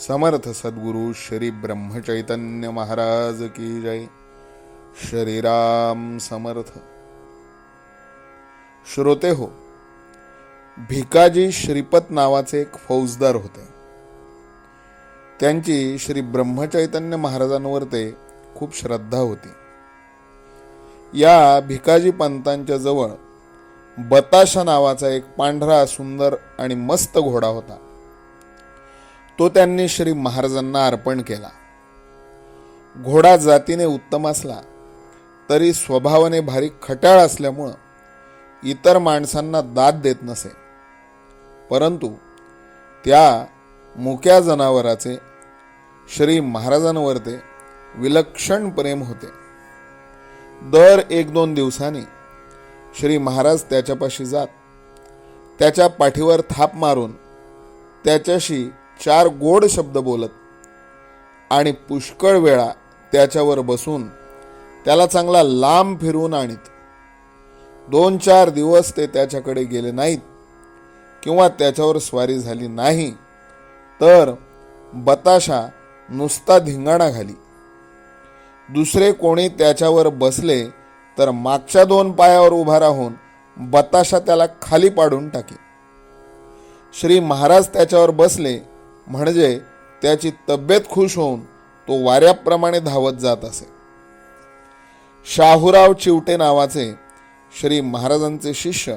समर्थ सद्गुरु श्री ब्रह्मचैतन्य महाराज की जय। श्रीराम समर्थ। श्रोते हो भिकाजी श्रीपत नावाचे एक फौजदार होते। त्यांची श्री ब्रह्मचैतन्य महाराजांवर ते खूप श्रद्धा होती। या भिकाजी पंतांच्या जवळ बताशा नावाचा एक पांढरा सुंदर आणि मस्त घोडा होता। तो त्यांनी श्री महाराजांना अर्पण केला. घोडा जातीने उत्तम असला तरी स्वभावाने भारी खट्याळ असल्यामुळं इतर माणसांना दाद देत नसे. परंतु त्या मुक्या जनावराचे श्री महाराजांवर ते विलक्षण प्रेम होते. दर एक दोन दिवसांनी श्री महाराज त्याच्यापाशी जात त्याच्या पाठीवर थाप मारून त्याच्याशी चार गोड शब्द बोलत आणि पुष्कळ वेळा त्याच्यावर बसून त्याला चांगला लांब फिरवून आणीत. दोन चार दिवस ते त्याच्याकडे गेले नाहीत किंवा त्याच्यावर स्वारी झाली नाही तर बताशा नुसता धिंगाणा घाली. दुसरे कोणी त्याच्यावर बसले तर मागच्या दोन पायावर उभा राहून बताशा त्याला खाली पाडून टाके. श्री महाराज त्याच्यावर बसले म्हणजे त्याची तब्येत खुश होऊन तो वाऱ्याप्रमाणे धावत जात असे. शाहूराव चिवटे नावाचे श्री महाराजांचे शिष्य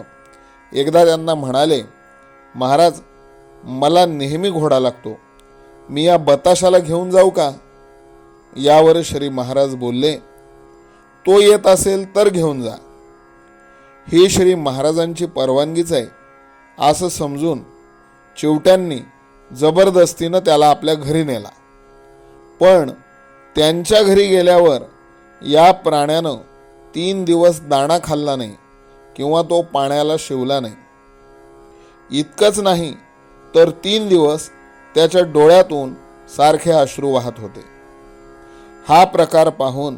एकदा त्यांना म्हणाले महाराज मला नेहमी घोडा लागतो. मी या बताशाला घेऊन जाऊ का? यावर श्री महाराज बोलले तो येत असेल तर घेऊन जा. ही श्री महाराजांची परवानगीच आहे. असं समजून चिवट्यांनी जबरदस्तीनं त्याला आपल्या घरी नेला. पण त्यांच्या घरी गेल्यावर या प्राण्यानं तीन दिवस दाणा खाल्ला नाही किंवा तो पाण्याला शिवला नाही. इतकंच नाही तर तीन दिवस त्याच्या डोळ्यातून सारखे अश्रू वाहत होते. हा प्रकार पाहून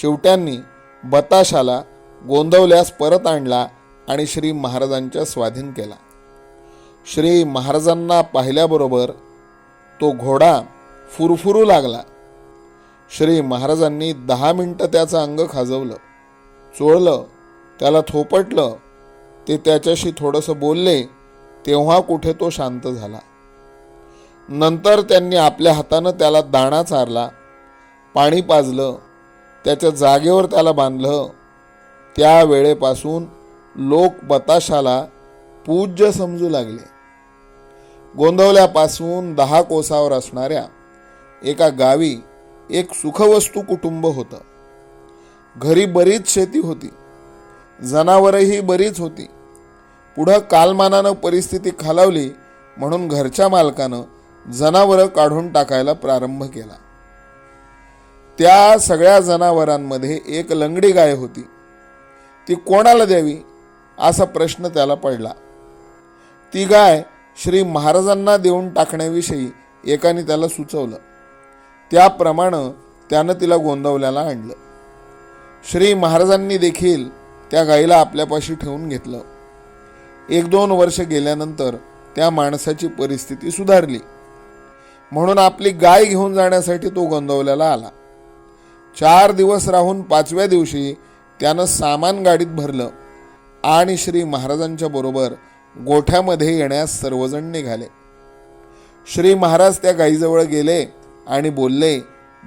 चिवट्यांनी बताशाला गोंदवल्यास परत आणला आणि श्री महाराजांच्या स्वाधीन केला. श्री महाराजांना पाहिल्याबरोबर तो घोडा फुरफुरू लागला. श्री महाराजांनी दहा मिनटं त्याचं अंग खाजवलं चोळलं त्याला थोपटलं ते त्याच्याशी थोडंसं बोलले तेव्हा कुठे तो शांत झाला. नंतर त्यांनी आपल्या हातानं त्याला दाणा चारला पाणी पाजलं त्याच्या जागेवर त्याला बांधलं. त्या वेळेपासून लोक बताशाला पूज्य समजू लागले. गोंदवल्यापासून दहा कोसावर असणाऱ्या एका गावी एक सुखवस्तू कुटुंब होतं. घरी बरीच शेती होती. जनावरही बरीच होती. पुढं कालमानानं परिस्थिती खालावली म्हणून घरच्या मालकानं जनावरं काढून टाकायला प्रारंभ केला. त्या सगळ्या जनावरांमध्ये एक लंगडी गाय होती. ती कोणाला द्यावी? असा प्रश्न त्याला पडला. ती गाय श्री महाराजांना देऊन टाकण्याविषयी एकाने त्याला सुचवलं. त्याप्रमाणे त्यानं तिला गोंदवल्याला आणलं. श्री महाराजांनी देखील त्या गाईला आपल्यापाशी ठेवून घेतलं. एक दोन वर्ष गेल्यानंतर त्या माणसाची परिस्थिती सुधारली. म्हणून आपली गाय घेऊन जाण्यासाठी तो गोंदवल्याला आला. चार दिवस राहून पाचव्या दिवशी त्यानं सामान गाडीत भरलं आणि श्री महाराजांच्या बरोबर गोठ्यामध्ये येण्यास सर्वजण निघाले. श्री महाराज त्या गाईजवळ गेले आणि बोलले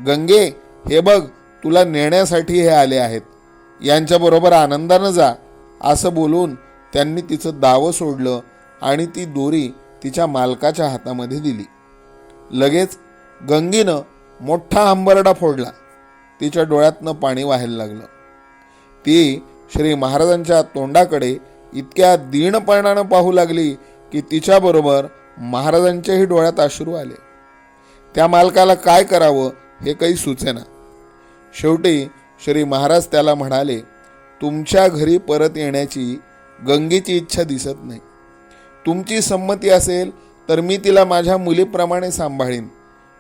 गंगे हे बघ तुला नेण्यासाठी हे आले आहेत. यांच्याबरोबर आनंदानं जा. असं बोलून त्यांनी तिचं दावं सोडलं आणि ती दोरी तिच्या मालकाच्या हातामध्ये दिली. लगेच गंगीनं मोठा हंबरडा फोडला. तिच्या डोळ्यातनं पाणी व्हायला लागलं. ती श्री महाराजांच्या तोंडाकडे इतक्या दीनपणानं पाहू लागली की तिच्याबरोबर महाराजांच्याही डोळ्यात अश्रू आले. त्या मालकाला काय करावं हे काही सुचेना. शेवटी श्री महाराज त्याला म्हणाले तुमच्या घरी परत येण्याची गंगेची इच्छा दिसत नाही. तुमची संमती असेल तर मी तिला माझ्या मुलीप्रमाणे सांभाळीन.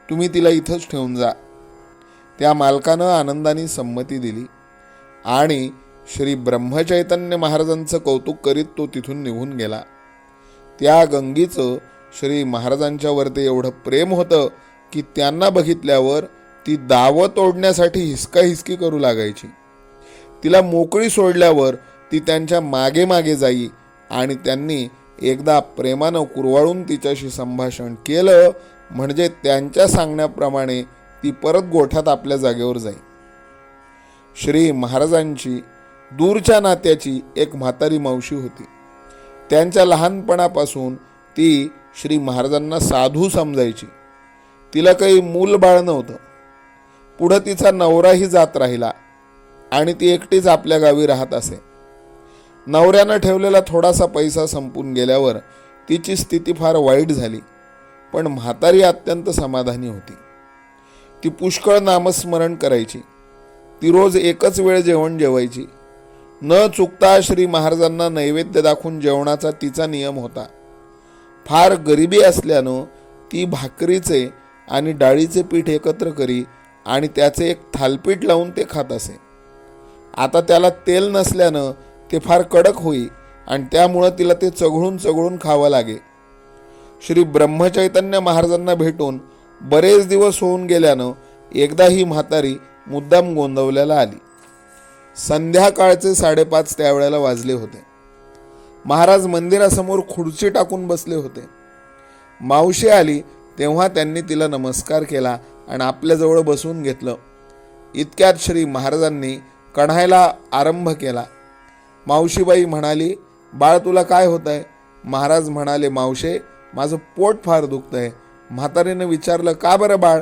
तुम्ही तिला इथंच ठेवून जा. त्या मालकानं आनंदाने संमती दिली आणि श्री ब्रह्मचैतन्य महाराजांचं कौतुक करीत तो तिथून निघून गेला. त्या गंगीचं श्री महाराजांच्यावरती एवढं प्रेम होतं की त्यांना बघितल्यावर ती दावं तोडण्यासाठी हिसका हिसकी करू लागायची. तिला मोकळी सोडल्यावर ती त्यांच्या मागे मागे जाई आणि त्यांनी एकदा प्रेमानं कुरवाळून तिच्याशी संभाषण केलं म्हणजे त्यांच्या सांगण्याप्रमाणे ती परत गोठ्यात आपल्या जागेवर जाई. श्री महाराजांची दूरच्या नात्याची एक म्हातारी मावशी होती. त्यांच्या लहानपणापासून ती श्री महाराजांना साधू समजायची. तिला काही मूल बाळ नव्हतं. पुढं तिचा नवराही जात राहिला आणि ती एकटीच आपल्या गावी राहत असे. नवऱ्यानं ठेवलेला थोडासा पैसा संपून गेल्यावर तिची स्थिती फार वाईट झाली पण म्हातारी अत्यंत समाधानी होती. ती पुष्कळ नामस्मरण करायची. ती रोज एकच वेळ जेवण जेवायची. न चुकता श्री महाराजांना नैवेद्य दाखवून जेवणाचा तिचा नियम होता. फार गरिबी असल्यानं ती भाकरीचे आणि डाळीचे पीठ एकत्र करी आणि त्याचे एक थालपीठ लावून ते खात असे. आता त्याला तेल नसल्यानं ते फार कडक होई आणि त्यामुळं तिला ते चघळून चघळून खावं लागे. श्री ब्रह्मचैतन्य महाराजांना भेटून बरेच दिवस होऊन गेल्यानं एकदा ही म्हातारी मुद्दाम गोंदवल्याला आली. संध्याकाळचे साडेपाच त्यावेळेला वाजले होते. महाराज मंदिरासमोर खुर्ची टाकून बसले होते. मावशी आली तेव्हा त्यांनी तिला नमस्कार केला आणि आपल्याजवळ बसवून घेतलं. इतक्यात श्री महाराजांनी कढायला आरंभ केला. मावशीबाई म्हणाली बाळ तुला काय होत आहे महाराज म्हणाले मावशे माझं पोट फार दुखतं आहे म्हातारीनं विचारलं का बरं बाळ?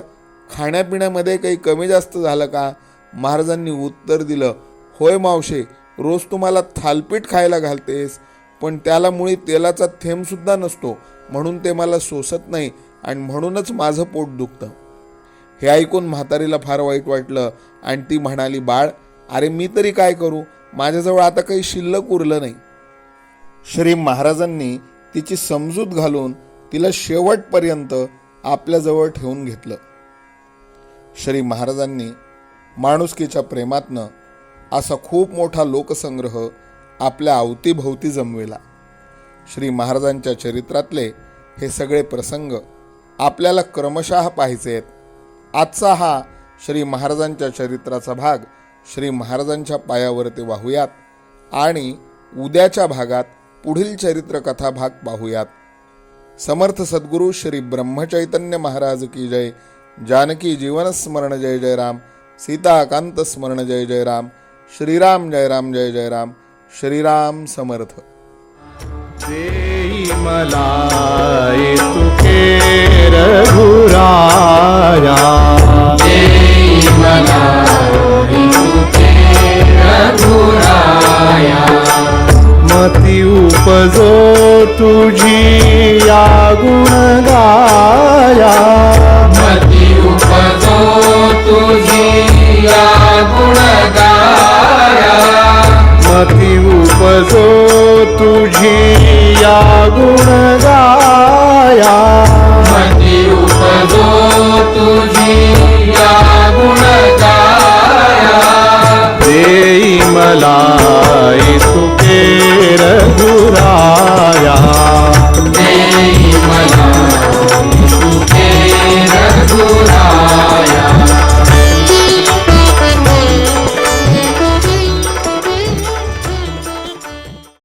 खाण्यापिण्यामध्ये काही कमी जास्त झालं का? महाराजांनी उत्तर दिलं होय मावशे रोज तुम्हाला थालपीठ खायला घालतेस पण त्याला मुळी तेलाचा थेंबसुद्धा नसतो म्हणून ते मला सोसत नाही आणि म्हणूनच माझं पोट दुखतं. हे ऐकून म्हातारीला फार वाईट वाटलं आणि ती म्हणाली बाळ अरे मी तरी काय करू? माझ्याजवळ आता काही शिल्लक उरलं नाही. श्री महाराजांनी तिची समजूत घालून तिला शेवटपर्यंत आपल्याजवळ ठेवून घेतलं. श्री महाराजांनी माणुसकीच्या प्रेमातनं असा खूप मोठा लोकसंग्रह आपल्या अवतीभोवती जमविला. श्री महाराजांच्या चरित्रातले हे सगळे प्रसंग आपल्याला क्रमशः पाहायचे आहेत. आजचा हा श्री महाराजांच्या चरित्राचा भाग श्री महाराजांच्या पायावरती वाहूयात आणि उद्याच्या भागात पुढील चरित्रकथा भाग पाहूयात. समर्थ सद्गुरू श्री ब्रह्मचैतन्य महाराज की जय. जानकी जीवनस्मरण जय जय राम. सीताकांत स्मरण जय जय राम. श्रीराम जय राम जय जय राम. श्रीराम समर्थ. मती उपजो तुझी या गुण तुझी या गुण गाया मती उपजो तुझी या गुणगाया. देई मला